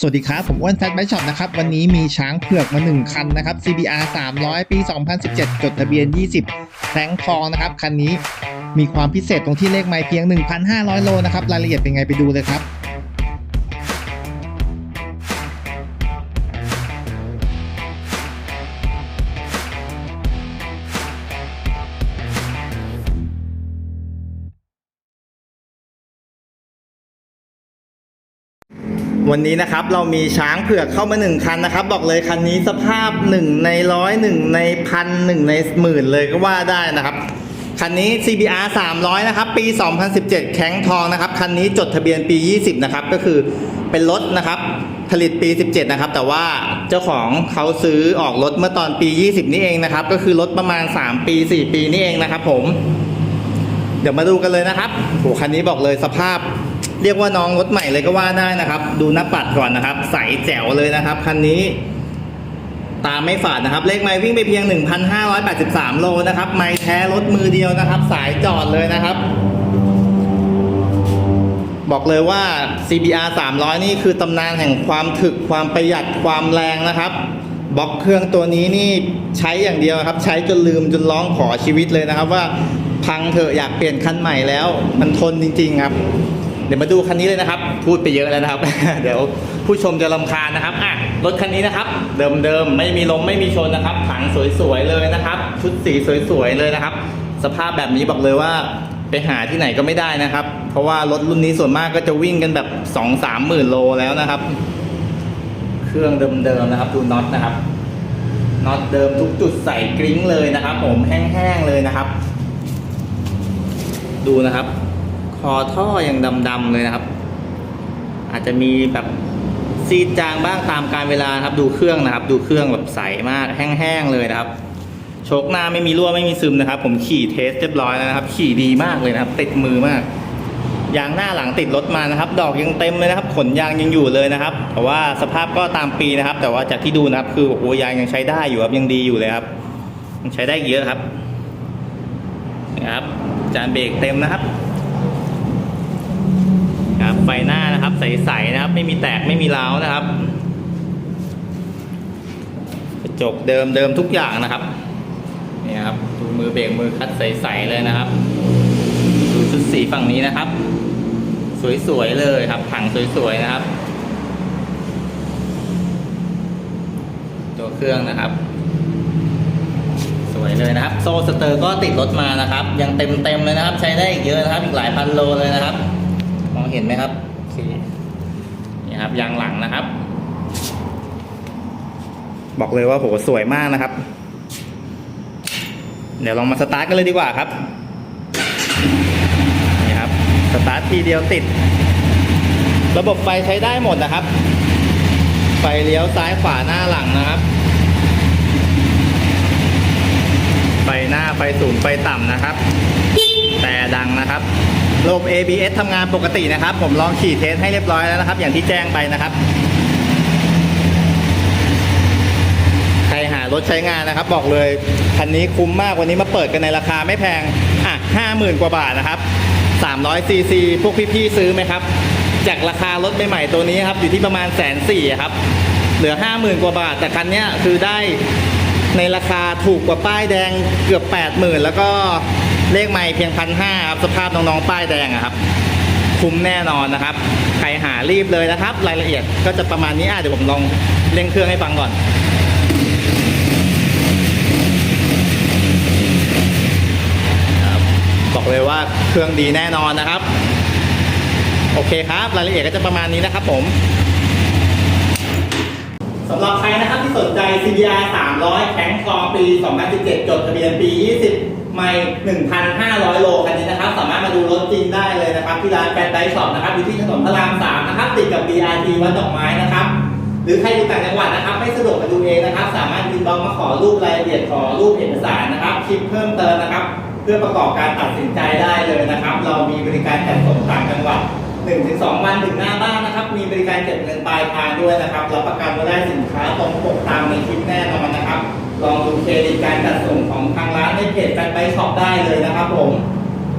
สวัสดีครับ ผมอ้วนแซตไบช็อปนะครับ วันนี้มีช้างเผือกมา 1 คันนะครับ CBR 300 ปี 2017 จดทะเบียน 20แสงทองนะครับ คันนี้มีความพิเศษตรงที่เลขไม้เพียง 1,500 โลนะครับ รายละเอียดเป็นไงไปดูเลยครับ วันนี้นะครับเรามีช้างเผือกเข้ามาหนึ่งคันนะครับ บอกเลยคันนี้สภาพหนึ่งในร้อยหนึ่งในพันหนึ่งในหมื่นเลยก็ว่าได้นะครับ คันนี้ CBR 300 นะครับ ปี 2017 แข้งทองนะครับ คันนี้จดทะเบียนปี 20 นะครับ ก็คือเป็นรถนะครับ ผลิตปี 17 นะครับ แต่ว่าเจ้าของเขาซื้อออกรถเมื่อตอนปี 20 นี่เองนะครับ ก็คือรถประมาณ 3 ปี 4 ปีนี่เองนะครับ ผม เดี๋ยวมาดูกันเลยนะครับโหคันนี้บอกเลยสภาพ เรียกว่าน้องรถใหม่เลยก็ว่าได้นะครับ ดูหน้าปัดก่อนนะครับ ใสแจ๋วเลยนะครับคันนี้ ตามไม่ฝาดนะครับ เลขไม้วิ่งไปเพียง 1,583 โลนะครับ ไม้แท้รถมือเดียวนะครับ สายจอดเลยนะครับ บอกเลยว่า CBR 300 นี่คือตำนานแห่งความถึกความประหยัดความแรงนะครับบล็อกเครื่องตัวนี้นี่ใช้อย่างเดียวครับ ใช้จนลืมจนร้องขอชีวิตเลยนะครับ ว่าพังเถอะอยากเปลี่ยนคันใหม่แล้ว มันทนจริง ๆ ครับ เดี๋ยวมาดูคันนี้เลยนะครับ พูดไปเยอะแล้วนะครับ เดี๋ยวผู้ชมจะลำคาญนะครับอะรถคันนี้นะครับ เดิมๆไม่มีลมไม่มีชนนะครับถังสวยๆเลยนะครับ ชุดสีสวยๆเลยนะครับ สภาพแบบนี้บอกเลยว่าไปหาที่ไหนก็ไม่ได้นะครับ เพราะว่ารถรุ่นนี้ส่วนมากก็จะวิ่งกันแบบ2องสามหมื่นโลแล้วนะครับ เครื่องเดิมๆนะครับดูน็อตนะครับน็อตเดิมทุกจุดใส่กริ้งเลยนะครับ ผมแห้งๆเลยนะครับ ดูนะครับ คอท่ออยังดำๆเลยนะครับ อาจจะมีแบบซีดจางบ้างตามการเวลาครับดูเครื่องนะครับ ดูเครื่องแบบใสมากแห้งๆเลยนะครับโชคหน้าไม่มีรั่วไม่มีซึมนะครับ ผมขี่เทสเรียบร้อยแล้วนะครับ ขี่ดีมากเลยนะครับ ติดมือมากยางหน้าหลังติดรถมานะครับ ดอกยังเต็มเลยนะครับ ขนยางยังอยู่เลยนะครับ แต่ว่าสภาพก็ตามปีนะครับ แต่ว่าจากที่ดูนะครับ คือโอ้โหยางยังใช้ได้อยู่ครับยังดีอยู่เลยครับยังใช้ได้เยอะครับนะครับ จานเบรกเต็มนะครับ ไฟหน้านะครับ ใสๆนะครับ ไม่มีแตกไม่มีร้าวนะครับกระจกเดิมเดิมทุกอย่างนะครับนี่ครับดูมือเบรกมือคัดใสๆเลยนะครับ ดูชุดสีฝั่งนี้นะครับ สวยๆเลยครับถังสวยๆนะครับ ตัวเครื่องนะครับสวยเลยนะครับ โซ่สเตอร์ก็ติดรถมานะครับ ยังเต็มๆเลยนะครับ ใช้ได้อีกเยอะนะครับ อีกหลายพันโลเลยนะครับ องเห็นไหมครับโอเคนี่ครับยางหลังนะครับ บอกเลยว่าโหสวยมากนะครับ เดี๋ยวลองมาสตาร์ทกันเลยดีกว่าครับนี่ครับสตาร์ททีเดียวติด ระบบไฟใช้ได้หมดนะครับ ไฟเลี้ยวซ้ายขวาหน้าหลังนะครับไฟหน้าไฟสูงไฟต่ำนะครับ แต่ดังนะครับ ระบบ ABS ทำงานปกตินะครับ ผมลองขี่เทสให้เรียบร้อยแล้วนะครับ อย่างที่แจ้งไปนะครับ ใครหารถใช้งานนะครับ บอกเลยคันนี้คุ้มมากวันนี้มาเปิดกันในราคาไม่แพงอะห้าหมื่นกว่าบาทนะครับ300ซีซีพวกพี่ๆซื้อไหมครับ จากราคารถใหม่ๆตัวนี้ครับอยู่ที่ประมาณแสนสี่ครับ เหลือห้าหมื่นกว่าบาท แต่คันนี้คือได้ในราคาถูกกว่าป้ายแดงเกือบแปดหมื่นแล้วก็ เลขใหม่เพียงพันห้าครับสภาพน้องๆป้ายแดงอะครับ คุ้มแน่นอนนะครับ ใครหารีบเลยนะครับ รายละเอียดก็จะประมาณนี้อะเดี๋ยวผมลองเร่งเครื่องให้ฟังก่อนครับบอกเลยว่าเครื่องดีแน่นอนนะครับ โอเคครับ รายละเอียดก็จะประมาณนี้นะครับผม สำหรับใครนะครับที่สนใจ CBR 300 แข็งทองปี 2017 จดทะเบียนปี 20 ไม่ 1,500 โลคันนี้นะครับ สามารถมาดูรถจริงได้เลยนะครับ ที่ร้านแฟนไดช็อปนะครับ อยู่ที่ถนนพระราม 3 นะครับ ติดกับ BRT วัดดอกไม้นะครับ หรือใครอยู่ต่างจังหวัดนะครับ ไม่สะดวกมาดูเองนะครับ สามารถติดต่อมาขอรูปรายละเอียดขอรูปเอกสารนะครับ คลิปเพิ่มเติมนะครับ เพื่อประกอบการตัดสินใจได้เลยนะครับ เรามีบริการจัดส่งต่างจังหวัด 1-2 วันถึงหน้าบ้านนะครับ มีบริการเก็บเงินปลายทางด้วยนะครับรับประกันว่าได้สินค้าตรงปกตามในคลิปแน่นอนนะครับ ลองดูเครดิตการจัดส่งของทางร้านในเพจแฟนไบช็อปได้เลยนะครับผม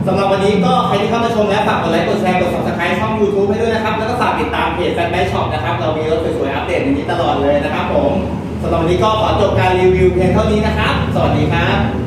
สำหรับวันนี้ก็ใครที่เข้ามาชมแล้วฝากกดไลค์กดแชร์กด subscribe ช่อง YouTube ให้ด้วยนะครับ แล้วก็ฝากติดตามเพจแฟนแบชช็อปนะครับ เรามีรถสวยๆอัปเดตอย่างนี้ตลอดเลยนะครับผมสำหรับวันนี้ก็ขอจบการรีวิวเพียงเท่านี้นะครับ สวัสดีครับ